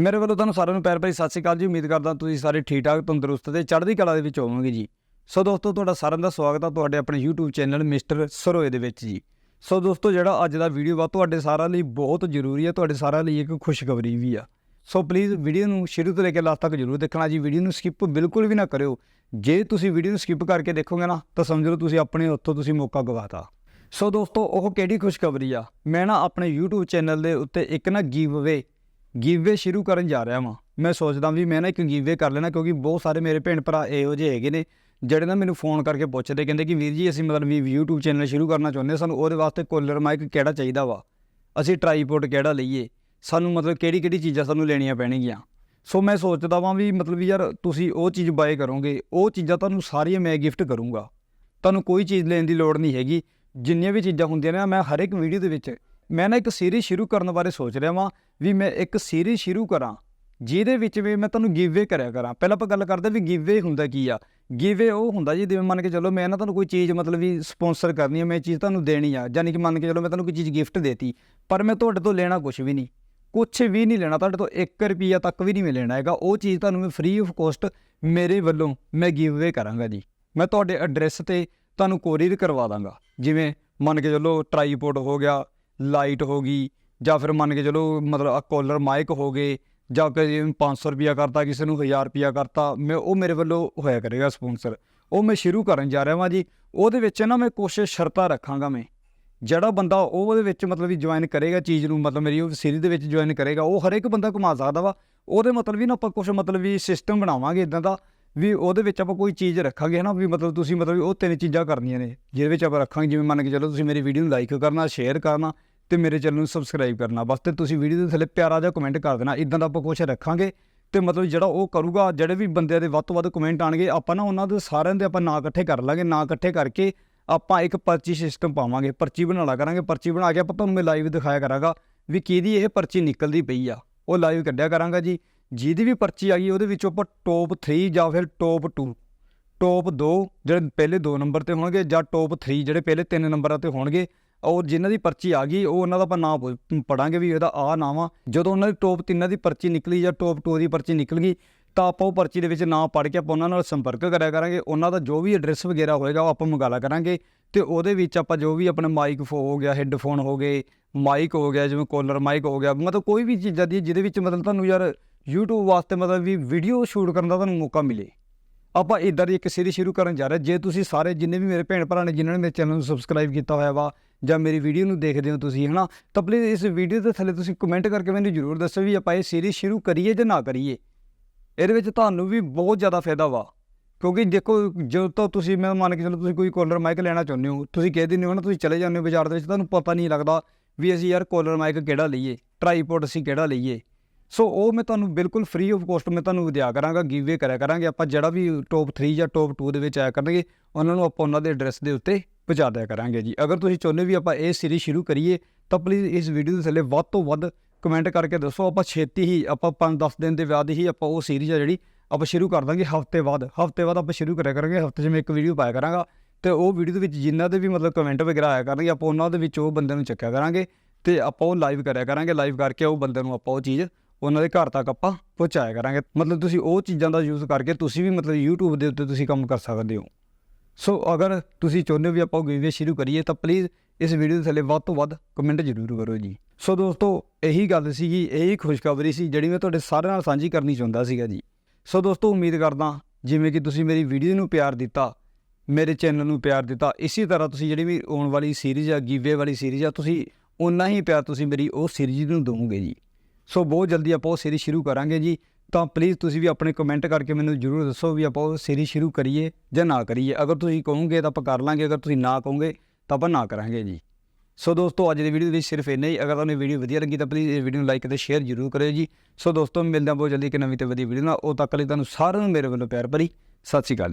ਮੇਰੇ ਵੱਲੋਂ ਤੁਹਾਨੂੰ ਸਾਰਿਆਂ ਨੂੰ ਪਿਆਰ ਭਰੀ ਸਤਿ ਸ਼੍ਰੀ ਅਕਾਲ ਜੀ। ਉਮੀਦ ਕਰਦਾ ਤੁਸੀਂ ਸਾਰੇ ਠੀਕ ਠਾਕ, ਤੰਦਰੁਸਤ ਤੇ ਚੜ੍ਹਦੀ ਕਲਾ ਦੇ ਵਿੱਚ ਹੋਵੋਗੇ ਜੀ। ਸੋ ਦੋਸਤੋ, ਤੁਹਾਡਾ ਸਾਰਿਆਂ ਦਾ ਸਵਾਗਤ ਆ ਤੁਹਾਡੇ ਆਪਣੇ YouTube ਚੈਨਲ ਮਿਸਟਰ ਸਰੋਏ ਦੇ ਵਿੱਚ ਜੀ। ਸੋ ਦੋਸਤੋ, ਜਿਹੜਾ ਅੱਜ ਦਾ ਵੀਡੀਓ ਵਾ ਤੁਹਾਡੇ ਸਾਰਿਆਂ ਲਈ ਬਹੁਤ ਜ਼ਰੂਰੀ ਹੈ ਤੁਹਾਡੇ ਸਾਰਿਆਂ ਲਈ ਇੱਕ ਖੁਸ਼ਖਬਰੀ ਵੀ ਆ। ਸੋ ਪਲੀਜ਼ ਵੀਡੀਓ ਨੂੰ ਸ਼ੁਰੂ ਤੋਂ ਲੈ ਕੇ ਲਾਸਟ ਤੱਕ ਜ਼ਰੂਰ ਦੇਖਣਾ ਜੀ। ਵੀਡੀਓ ਨੂੰ ਸਕਿਪ ਬਿਲਕੁਲ ਵੀ ਨਾ ਕਰਿਓ। ਜੇ ਤੁਸੀਂ ਵੀਡੀਓ ਨੂੰ ਸਕਿਪ ਕਰਕੇ ਦੇਖੋਗੇ ਨਾ, ਤਾਂ ਸਮਝ ਲਓ ਤੁਸੀਂ ਆਪਣੇ ਹੱਥੋਂ ਤੁਸੀਂ ਮੌਕਾ ਗਵਾਤਾ। ਸੋ ਦੋਸਤੋ, ਉਹ ਕਿਹੜੀ ਖੁਸ਼ਖਬਰੀ ਆ? ਮੈਂ ਨਾ ਆਪਣੇ YouTube ਚੈਨਲ ਦੇ ਉੱਤੇ ਇੱਕ ਨਾ ਗਿਵਅਵੇ ਗਿਵਅਵੇ ਸ਼ੁਰੂ ਕਰਨ ਜਾ ਰਿਹਾ ਵਾਂ। ਮੈਂ ਸੋਚਦਾ ਵੀ ਮੈਂ ਨਾ ਇੱਕ ਗਿਵਅਵੇ ਕਰ ਲੈਣਾ ਕਿਉਂਕਿ ਬਹੁਤ ਸਾਰੇ ਮੇਰੇ ਭੈਣ ਭਰਾ ਇਹੋ ਜਿਹੇ ਹੈਗੇ ਨੇ ਜਿਹੜੇ ਨਾ ਮੈਨੂੰ ਫੋਨ ਕਰਕੇ ਪੁੱਛਦੇ ਕਹਿੰਦੇ ਕਿ ਵੀਰ ਜੀ ਅਸੀਂ ਮਤਲਬ ਵੀ YouTube ਚੈਨਲ ਸ਼ੁਰੂ ਕਰਨਾ ਚਾਹੁੰਦੇ ਹਾਂ, ਸਾਨੂੰ ਉਹਦੇ ਵਾਸਤੇ ਕੋਲਰ ਮਾਈਕ ਕਿਹੜਾ ਚਾਹੀਦਾ ਵਾ? ਅਸੀਂ ਟਰਾਈਪੋਡ ਕਿਹੜਾ ਲਈਏ? ਸਾਨੂੰ ਮਤਲਬ ਕਿਹੜੀ ਕਿਹੜੀ ਚੀਜ਼ਾਂ ਸਾਨੂੰ ਲੈਣੀਆਂ ਪੈਣਗੀਆਂ? ਸੋ ਮੈਂ ਸੋਚਦਾ ਵਾਂ ਵੀ ਮਤਲਬ ਵੀ ਯਾਰ ਤੁਸੀਂ ਉਹ ਚੀਜ਼ ਬਾਏ ਕਰੋਗੇ ਉਹ ਚੀਜ਼ਾਂ ਤੁਹਾਨੂੰ ਸਾਰੀਆਂ ਮੈਂ ਗਿਫਟ ਕਰੂੰਗਾ। ਤੁਹਾਨੂੰ ਕੋਈ ਚੀਜ਼ ਲੈਣ ਦੀ ਲੋੜ ਨਹੀਂ ਹੈਗੀ। ਜਿੰਨੀਆਂ ਵੀ ਚੀਜ਼ਾਂ ਹੁੰਦੀਆਂ ਨੇ ਮੈਂ ਹਰ ਇੱਕ ਵੀਡੀਓ ਦੇ ਵਿੱਚ ਮੈਂ ਨਾ ਇੱਕ ਸੀਰੀਜ਼ ਸ਼ੁਰੂ ਕਰਨ ਬਾਰੇ ਸੋਚ ਰਿਹਾ ਵਾਂ ਵੀ ਮੈਂ ਇੱਕ ਸੀਰੀਜ਼ ਸ਼ੁਰੂ ਕਰਾਂ, ਜਿਹਦੇ ਵਿੱਚ ਵੀ ਮੈਂ ਤੁਹਾਨੂੰ ਗਿਵਵੇ ਕਰਿਆ ਕਰਾਂ। ਪਹਿਲਾਂ ਆਪਾਂ ਗੱਲ ਕਰਦੇ ਵੀ ਗਿਵਵੇ ਹੁੰਦਾ ਕੀ ਆ। ਗਿਵਵੇ ਉਹ ਹੁੰਦਾ ਜੀ, ਜਿਵੇਂ ਮੰਨ ਕੇ ਚੱਲੋ ਮੈਂ ਨਾ ਤੁਹਾਨੂੰ ਕੋਈ ਚੀਜ਼ ਮਤਲਬ ਵੀ ਸਪਾਂਸਰ ਕਰਨੀ ਹੈ ਮੈਂ ਇਹ ਚੀਜ਼ ਤੁਹਾਨੂੰ ਦੇਣੀ ਆ ਯਾਨੀ ਕਿ ਮੰਨ ਕੇ ਚੱਲੋ ਮੈਂ ਤੁਹਾਨੂੰ ਕੋਈ ਚੀਜ਼ ਗਿਫਟ ਦੇਤੀ, ਪਰ ਮੈਂ ਤੁਹਾਡੇ ਤੋਂ ਲੈਣਾ ਕੁਝ ਵੀ ਨਹੀਂ। ਕੁਝ ਵੀ ਨਹੀਂ ਲੈਣਾ, ਤੁਹਾਡੇ ਤੋਂ 1 ਰੁਪਿਆ ਤੱਕ ਵੀ ਨਹੀਂ ਮੈਂ ਲੈਣਾ ਹੈਗਾ। ਉਹ ਚੀਜ਼ ਤੁਹਾਨੂੰ ਮੈਂ ਫ੍ਰੀ ਆਫ ਕੋਸਟ ਮੇਰੇ ਵੱਲੋਂ ਮੈਂ ਗਿਵਵੇ ਕਰਾਂਗਾ ਜੀ। ਮੈਂ ਤੁਹਾਡੇ ਐਡਰੈਸ ਤੇ ਤੁਹਾਨੂੰ ਕੋਰੀਅਰ ਕਰਵਾ ਦਾਂਗਾ। ਜਿਵੇਂ ਮੰਨ ਕੇ ਚੱਲੋ ਟਰਾਈਪੋਡ ਹੋ ਗਿਆ ਲਾਈਟ ਹੋ ਗਈ ਜਾਂ ਫਿਰ ਮੰਨ ਕੇ ਚਲੋ ਮਤਲਬ ਕੋਲਰ ਮਾਈਕ ਹੋ ਗਏ ਜਾਂ ਕਿ 500 ਰੁਪਿਆ ਕਰਤਾ, ਕਿਸੇ ਨੂੰ 1000 ਰੁਪਿਆ ਕਰਤਾ, ਮੈਂ ਉਹ ਮੇਰੇ ਵੱਲੋਂ ਹੋਇਆ ਕਰੇਗਾ ਸਪਾਂਸਰ ਉਹ ਮੈਂ ਸ਼ੁਰੂ ਕਰਨ ਜਾ ਰਿਹਾ ਵਾਂ ਜੀ, ਉਹਦੇ ਵਿੱਚ ਨਾ ਮੈਂ ਕੁਛ ਸ਼ਰਤਾਂ ਰੱਖਾਂਗਾ ਮੈਂ। ਜਿਹੜਾ ਬੰਦਾ ਉਹ ਉਹਦੇ ਵਿੱਚ ਮਤਲਬ ਵੀ ਜੁਆਇਨ ਕਰੇਗਾ, ਚੀਜ਼ ਨੂੰ ਮਤਲਬ ਮੇਰੀ ਉਹ ਸੀਰੀਜ਼ ਦੇ ਵਿੱਚ ਜੁਆਇਨ ਕਰੇਗਾ, ਉਹ ਹਰ ਇੱਕ ਬੰਦਾ ਕਮਾ ਸਕਦਾ ਵਾ। ਉਹਦੇ ਮਤਲਬ ਵੀ ਨਾ ਆਪਾਂ ਕੁਛ ਮਤਲਬ ਵੀ ਸਿਸਟਮ ਬਣਾਵਾਂਗੇ ਇਦਾਂ ਦਾ, ਵੀ ਉਹਦੇ ਵਿੱਚ ਆਪਾਂ ਕੋਈ ਚੀਜ਼ ਰੱਖਾਂਗੇ ਹਨਾ, ਵੀ ਮਤਲਬ ਤੁਸੀਂ ਮਤਲਬ ਵੀ ਉਹ ਤਿੰਨ ਚੀਜ਼ਾਂ ਕਰਨੀਆਂ ਨੇ, ਜਿਹਦੇ ਵਿੱਚ ਆਪਾਂ ਰੱਖਾਂਗੇ, ਜਿਵੇਂ ਮੰਨ ਕੇ ਚੱਲੋ ਤੁਸੀਂ ਮੇਰੀ ਵੀਡੀਓ ਨੂੰ ਲਾਈਕ ਕਰਨਾ ਸ਼ੇਅਰ ਕਰਨਾ ਤੇ ਮੇਰੇ ਚੈਨਲ ਨੂੰ ਸਬਸਕ੍ਰਾਈਬ ਕਰਨਾ। ਬਸ ਤੇ ਤੁਸੀਂ ਵੀਡੀਓ ਦੇ ਥੱਲੇ ਪਿਆਰਾ ਜਿਹਾ ਕਮੈਂਟ ਕਰ ਦੇਣਾ। ਇਦਾਂ ਦਾ ਆਪਾਂ ਕੁਛ ਰੱਖਾਂਗੇ ਤੇ ਮਤਲਬ ਜਿਹੜਾ ਉਹ ਕਰੂਗਾ, ਜਿਹੜੇ ਵੀ ਬੰਦਿਆਂ ਦੇ ਵੱਧ ਤੋਂ ਵੱਧ ਕਮੈਂਟ ਆਣਗੇ, ਆਪਾਂ ਨਾ ਉਹਨਾਂ ਦੇ ਸਾਰਿਆਂ ਦੇ ਆਪਾਂ ਨਾਂ ਇਕੱਠੇ ਕਰ ਲਾਂਗੇ। ਨਾਂ ਇਕੱਠੇ ਕਰਕੇ ਆਪਾਂ ਇੱਕ ਪਰਚੀ ਸਿਸਟਮ ਪਾਵਾਂਗੇ। ਪਰਚੀ ਬਣਾ ਕਰਾਂਗੇ। ਪਰਚੀ ਬਣਾ ਕੇ ਆਪਾਂ ਤੁਹਾਨੂੰ ਮੈਂ ਲਾਈਵ ਦਿਖਾਇਆ ਕਰਾਂਗਾ ਵੀ ਕਿਹਦੀ ਇਹ ਪਰਚੀ ਨਿਕਲਦੀ ਪਈ ਆ। ਉਹ ਲਾਈਵ ਕੱਢਿਆ ਕਰਾਂਗਾ ਜੀ। ਜਿਹਦੀ ਵੀ ਪਰਚੀ ਆ ਗਈ, ਉਹਦੇ ਵਿੱਚੋਂ ਆਪਾਂ ਟੌਪ 3 ਜਾਂ ਫਿਰ ਟੌਪ 2 ਟੌਪ 2 ਜਿਹੜੇ ਪਹਿਲੇ 2 ਨੰਬਰ ਤੇ ਹੋਣਗੇ ਜਾਂ ਟੌਪ 3 ਜਿਹੜੇ ਪਹਿਲੇ 3 ਨੰਬਰਾਂ ਤੇ ਹੋਣਗੇ ਔਰ ਜਿਨ੍ਹਾਂ ਦੀ ਪਰਚੀ ਆ ਗਈ, ਉਹ ਉਹਨਾਂ ਦਾ ਆਪਾਂ ਨਾਮ ਪੜਾਂਗੇ ਵੀ ਇਹਦਾ ਆ ਨਾਮ ਆ ਜਦੋਂ ਉਹਨਾਂ ਦੀ ਟੌਪ 3 ਦੀ ਪਰਚੀ ਨਿਕਲੀ ਜਾਂ ਟੌਪ 2 ਦੀ ਪਰਚੀ ਨਿਕਲ ਗਈ, ਤਾਂ ਆਪਾਂ ਉਹ ਪਰਚੀ ਦੇ ਵਿੱਚ ਨਾਮ ਪੜ ਕੇ ਆਪਾਂ ਉਹਨਾਂ ਨਾਲ ਸੰਪਰਕ ਕਰਿਆ ਕਰਾਂਗੇ। ਉਹਨਾਂ ਦਾ ਜੋ ਵੀ ਐਡਰੈਸ ਵਗੈਰਾ ਹੋਏਗਾ, ਉਹ ਆਪਾਂ ਮੰਗਾਲਾ ਕਰਾਂਗੇ। ਤੇ ਉਹਦੇ ਵਿੱਚ ਆਪਾਂ ਜੋ ਵੀ ਆਪਣਾ ਮਾਈਕ ਫੋ ਹੋ ਗਿਆ ਹੈੱਡਫੋਨ ਹੋ ਗਏ ਮਾਈਕ ਹੋ ਗਿਆ, ਜਿਵੇਂ ਕੋਲਰ ਮਾਈਕ ਹੋ ਗਿਆ, ਮਤਲਬ ਕੋਈ ਵੀ ਚੀਜ਼ਾਂ ਦੀ, ਜਿਹਦੇ ਵਿੱਚ ਮਤਲਬ ਤੁਹਾਨੂੰ ਯਾਰ YouTube ਵਾਸਤੇ ਮਤਲਬ ਵੀ ਵੀਡੀਓ ਸ਼ੂਟ ਕਰਨ ਦਾ ਤੁਹਾਨੂੰ ਮੌਕਾ ਮਿਲੇ। ਆਪਾਂ ਇਦਾਂ ਦੀ ਇੱਕ ਸੀਰੀਜ਼ ਸ਼ੁਰੂ ਕਰਨ ਜਾ ਰਹੇ ਜੇ ਤੁਸੀਂ ਸਾਰੇ ਜਿੰਨੇ ਵੀ ਮੇਰੇ ਭੈਣ ਭਰਾ ਨੇ, ਜਿਨ੍ਹਾਂ ਨੇ ਮੇਰੇ ਚੈਨਲ ਨੂੰ ਸਬਸਕ੍ਰਾਈਬ ਕੀਤਾ ਹੋਇਆ ਵਾ ਜਾਂ ਮੇਰੀ ਵੀਡੀਓ ਨੂੰ ਦੇਖਦੇ ਹੋ ਤੁਸੀਂ, ਹਨਾ, ਤਾਂ ਪਲੀਜ਼ ਇਸ ਵੀਡੀਓ ਦੇ ਥੱਲੇ ਤੁਸੀਂ ਕਮੈਂਟ ਕਰਕੇ ਮੈਨੂੰ ਜ਼ਰੂਰ ਦੱਸੋ ਵੀ ਆਪਾਂ ਇਹ ਸੀਰੀਜ਼ ਸ਼ੁਰੂ ਕਰੀਏ ਜਾਂ ਨਾ ਕਰੀਏ। ਇਹਦੇ ਵਿੱਚ ਤੁਹਾਨੂੰ ਵੀ ਬਹੁਤ ਜ਼ਿਆਦਾ ਫਾਇਦਾ ਵਾ। ਕਿਉਂਕਿ ਦੇਖੋ, ਜਦੋਂ ਤੋਂ ਤੁਸੀਂ, ਮੈਂ ਮੰਨ ਕੇ ਚਲੋ ਤੁਸੀਂ ਕੋਈ ਕੋਲਰ ਮਾਈਕ ਲੈਣਾ ਚਾਹੁੰਦੇ ਹੋ, ਤੁਸੀਂ ਕਹਿ ਦਿੰਦੇ ਹੋ ਨਾ, ਤੁਸੀਂ ਚਲੇ ਜਾਂਦੇ ਹੋ ਬਾਜ਼ਾਰ ਦੇ ਵਿੱਚ, ਤੁਹਾਨੂੰ ਪਤਾ ਨਹੀਂ ਲੱਗਦਾ ਵੀ ਅਸੀਂ ਯਾਰ ਕੋਲਰ ਮਾਈਕ ਕਿਹੜਾ ਲਈਏ ਟਰਾਈਪੋਡ ਅਸੀਂ ਕਿਹੜਾ ਲਈਏ। ਸੋ ਉਹ ਮੈਂ ਤੁਹਾਨੂੰ ਬਿਲਕੁਲ ਫ੍ਰੀ ਆਫ ਕੋਸਟ ਮੈਂ ਤੁਹਾਨੂੰ ਦਿਆ ਕਰਾਂਗਾ ਗਿਵਵੇ ਕਰਿਆ ਕਰਾਂਗੇ। ਆਪਾਂ ਜਿਹੜਾ ਵੀ ਟੌਪ 3 ਜਾਂ ਟੌਪ 2 ਦੇ ਵਿੱਚ ਆਇਆ ਕਰਨਗੇ, ਉਹਨਾਂ ਨੂੰ ਆਪਾਂ ਉਹਨਾਂ ਦੇ ਐਡਰੈਸ ਦੇ ਉੱਤੇ ਪਹੁੰਚਾ ਦਿਆ ਕਰਾਂਗੇ ਜੀ। ਅਗਰ ਤੁਸੀਂ ਚਾਹੁੰਦੇ ਵੀ ਆਪਾਂ ਇਹ ਸੀਰੀਜ਼ ਸ਼ੁਰੂ ਕਰੀਏ, ਤਾਂ ਪਲੀਜ਼ ਇਸ ਵੀਡੀਓ ਦੇ ਥੱਲੇ ਵੱਧ ਤੋਂ ਵੱਧ ਕਮੈਂਟ ਕਰਕੇ ਦੱਸੋ। ਆਪਾਂ ਛੇਤੀ ਹੀ, ਆਪਾਂ 5-10 ਦਿਨ ਦੇ ਬਾਅਦ ਹੀ ਆਪਾਂ ਉਹ ਸੀਰੀਜ਼ ਆ ਜਿਹੜੀ ਆਪਾਂ ਸ਼ੁਰੂ ਕਰ ਦਾਂਗੇ ਹਫ਼ਤੇ ਬਾਅਦ। ਹਫ਼ਤੇ ਬਾਅਦ ਆਪਾਂ ਸ਼ੁਰੂ ਕਰਿਆ ਕਰਾਂਗੇ, ਹਫ਼ਤੇ 'ਚ ਮੈਂ ਇੱਕ ਵੀਡੀਓ ਪਾਇਆ ਕਰਾਂਗਾ। ਤੇ ਉਹ ਵੀਡੀਓ ਦੇ ਵਿੱਚ ਜਿਨ੍ਹਾਂ ਦੇ ਵੀ ਮਤਲਬ ਕਮੈਂਟ ਵਗੈਰਾ ਆਇਆ ਕਰਨਗੇ, ਆਪਾਂ ਉਹਨਾਂ ਦੇ ਵਿੱਚ ਉਹ ਬੰਦੇ ਨੂੰ ਚੱਕਿਆ ਕਰਾਂਗੇ। ਤੇ ਆਪਾਂ ਉਹ ਲਾਈਵ ਕਰਿਆ ਕਰਾਂਗੇ ਲਾਈਵ ਕਰਕੇ ਉਹ ਬੰਦੇ ਨੂੰ ਆਪਾਂ ਉਹ ਚੀਜ਼ ਉਹਨਾਂ ਦੇ ਘਰ ਤੱਕ ਆਪਾਂ ਪਹੁੰਚਾਇਆ ਕਰਾਂਗੇ। ਮਤਲਬ ਤੁਸੀਂ ਉਹ ਚੀਜ਼ਾਂ ਦਾ ਯੂਜ਼ ਕਰਕੇ ਤੁਸੀਂ ਵੀ ਮਤਲਬ YouTube ਦੇ ਉੱਤੇ ਤੁਸੀਂ ਕੰਮ ਕਰ ਸਕਦੇ ਹੋ। ਸੋ ਅਗਰ ਤੁਸੀਂ ਚਾਹੁੰਦੇ ਹੋ ਵੀ ਆਪਾਂ ਗਿਵਵੇ ਸ਼ੁਰੂ ਕਰੀਏ ਤਾਂ ਪਲੀਜ਼ ਇਸ ਵੀਡੀਓ ਦੇ ਥੱਲੇ ਵੱਧ ਤੋਂ ਵੱਧ ਕਮੈਂਟ ਜ਼ਰੂਰ ਕਰੋ ਜੀ। ਸੋ ਦੋਸਤੋ, ਇਹੀ ਗੱਲ ਸੀਗੀ, ਇਹੀ ਖੁਸ਼ਖਬਰੀ ਸੀ ਜਿਹੜੀ ਮੈਂ ਤੁਹਾਡੇ ਸਾਰਿਆਂ ਨਾਲ ਸਾਂਝੀ ਕਰਨੀ ਚਾਹੁੰਦਾ ਸੀਗਾ ਜੀ। ਸੋ ਦੋਸਤੋ, ਉਮੀਦ ਕਰਦਾ ਜਿਵੇਂ ਕਿ ਤੁਸੀਂ ਮੇਰੀ ਵੀਡੀਓ ਨੂੰ ਪਿਆਰ ਦਿੱਤਾ, ਮੇਰੇ ਚੈਨਲ ਨੂੰ ਪਿਆਰ ਦਿੱਤਾ, ਇਸੇ ਤਰ੍ਹਾਂ ਤੁਸੀਂ ਜਿਹੜੀ ਵੀ ਆਉਣ ਵਾਲੀ ਸੀਰੀਜ਼ ਆ ਗਿਵਵੇ ਵਾਲੀ ਸੀਰੀਜ਼ ਆ, ਤੁਸੀਂ ਉਨਾ ਹੀ ਪਿਆਰ ਤੁਸੀਂ ਮੇਰੀ ਉਹ ਸੀਰੀਜ਼ ਨੂੰ ਦਿਓਗੇ ਜੀ। ਸੋ ਬਹੁਤ ਜਲਦੀ ਆਪਾਂ ਉਹ ਸੀਰੀਜ਼ ਸ਼ੁਰੂ ਕਰਾਂਗੇ ਜੀ। ਤਾਂ ਪਲੀਜ਼ ਤੁਸੀਂ ਵੀ ਆਪਣੇ ਕਮੈਂਟ ਕਰਕੇ ਮੈਨੂੰ ਜਰੂਰ ਦੱਸੋ ਵੀ ਆਪਾਂ ਉਹ ਸੀਰੀਜ਼ ਸ਼ੁਰੂ ਕਰੀਏ ਜਾਂ ਨਾ ਕਰੀਏ। ਅਗਰ ਤੁਸੀਂ ਕਹੋਗੇ ਤਾਂ ਆਪਾਂ ਕਰ ਲਾਂਗੇ, ਅਗਰ ਤੁਸੀਂ ਨਾ ਕਹੋਗੇ ਤਾਂ ਆਪਾਂ ਨਾ ਕਰਾਂਗੇ ਜੀ। ਸੋ ਦੋਸਤੋ, ਅੱਜ ਦੀ ਵੀਡੀਓ ਵਿੱਚ ਸਿਰਫ ਇੰਨਾ ਹੀ। ਅਗਰ ਤੁਹਾਨੂੰ ਵੀਡੀਓ ਵਧੀਆ ਲੱਗੀ ਤਾਂ ਪਲੀਜ਼ ਇਹ ਵੀਡੀਓ ਨੂੰ ਲਾਈਕ ਅਤੇ ਸ਼ੇਅਰ ਜਰੂਰ ਕਰਿਓ ਜੀ। ਸੋ ਦੋਸਤੋ, ਮਿਲਦੇ ਹਾਂ ਬਹੁਤ ਜਲਦੀ ਇੱਕ ਨਵੀਂ ਤੇ ਵਧੀਆ ਵੀਡੀਓ ਨਾਲ। ਉਹ ਤੱਕ ਲਈ ਤੁਹਾਨੂੰ ਸਾਰਿਆਂ ਨੂੰ ਮੇਰੇ ਵੱਲੋਂ ਪਿਆਰ ਭਰੀ ਸਤਿ ਸ਼੍ਰੀ ਅਕਾਲ।